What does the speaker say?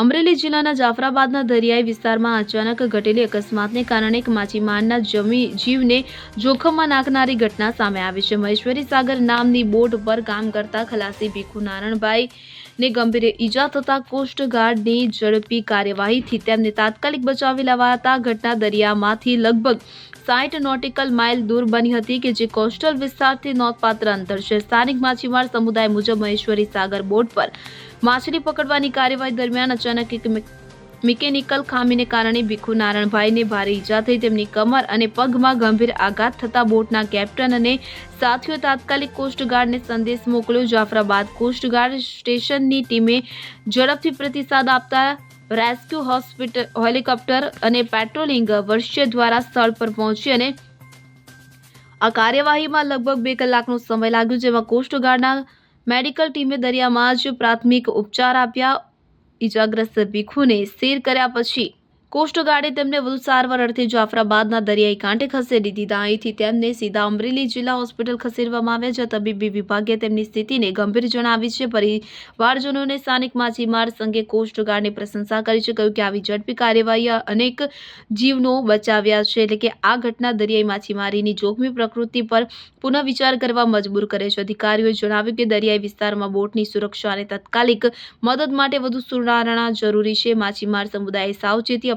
અમરેલી જિલ્લાના જાફરાબાદના દરિયાઈ વિસ્તારમાં અચાનક ઘટેલી અકસ્માતને કારણે એક માછીમારના જમી જીવને જોખમમાં નાખનારી ઘટના સામે આવી છે. મહેશ્વરી સાગર નામની બોટ પર કામ કરતા ખલાસી ભીખુ નારણભાઈ ને ગંભીર ઈજા થતા કોસ્ટગાર્ડની ઝડપી કાર્યવાહીથી તેમને તાત્કાલિક બચાવી લેવાતા ઘટના દરિયામાંથી લગભગ સાઠ નોટિકલ માઇલ દૂર બની હતી કે જે કોસ્ટલ વિસ્તારથી નોંધપાત્ર અંતર છે. સ્થાનિક માછીમાર સમુદાય મુજબ મહેશ્વરી સાગર બોટ પર માછલી પકડવાની કાર્યવાહી દરમિયાન અચાનક એક મિકેનિકલ ખામીને કારણે ભીખુ નારણભાઈને ભારે ઈજા થઈ. તેમની કમર અને પગમાં ગંભીર આઘાત થતા બોટના કેપ્ટન અને સાથીઓ તાત્કાલિક કોસ્ટગાર્ડને સંદેશ મોકલ્યો. જાફરાબાદ કોસ્ટગાર્ડ સ્ટેશનની ટીમે ઝડપથી પ્રતિસાદ આપતા રેસ્ક્યુ હોસ્પિટલ હેલિકોપ્ટર અને પેટ્રોલિંગ વર્ષે દ્વારા સ્થળ પર પહોંચી અને આ કાર્યવાહીમાં લગભગ બે કલાકનો સમય લાગ્યો, જેમાં કોસ્ટગાર્ડના મેડિકલ ટીમે દરિયામાં જ પ્રાથમિક ઉપચાર આપ્યા. ઈજાગ્રસ્ત ભીખુને સ્થિર કર્યા પછી કોસ્ટગાર્ડે તેમને વધુ સારવાર અર્થે જાફરાબાદના દરિયાઈ કાંઠે ખસેડી દીધા. અહીંથી તેમને સીધા અમરેલી જિલ્લા હોસ્પિટલ ખસેડવામાં આવ્યા જ્યાં તબીબી વિભાગે તેમની સ્થિતિને ગંભીર જણાવી છે. પરિવારજનોને સ્થાનિક માછીમાર સંઘે કોસ્ટગાર્ડની પ્રશંસા કરી છે. કહ્યું કે આવી ઝડપી કાર્યવાહી અનેક જીવનો બચાવ્યા છે. એટલે કે આ ઘટના દરિયાઈ માછીમારીની જોખમી પ્રકૃતિ પર પુનઃ વિચાર કરવા મજબૂર કરે છે. અધિકારીઓએ જણાવ્યું કે દરિયાઈ વિસ્તારમાં બોટની સુરક્ષા અને તાત્કાલિક મદદ માટે વધુ સુધારણા જરૂરી છે. માછીમાર સમુદાયે સાવચેતી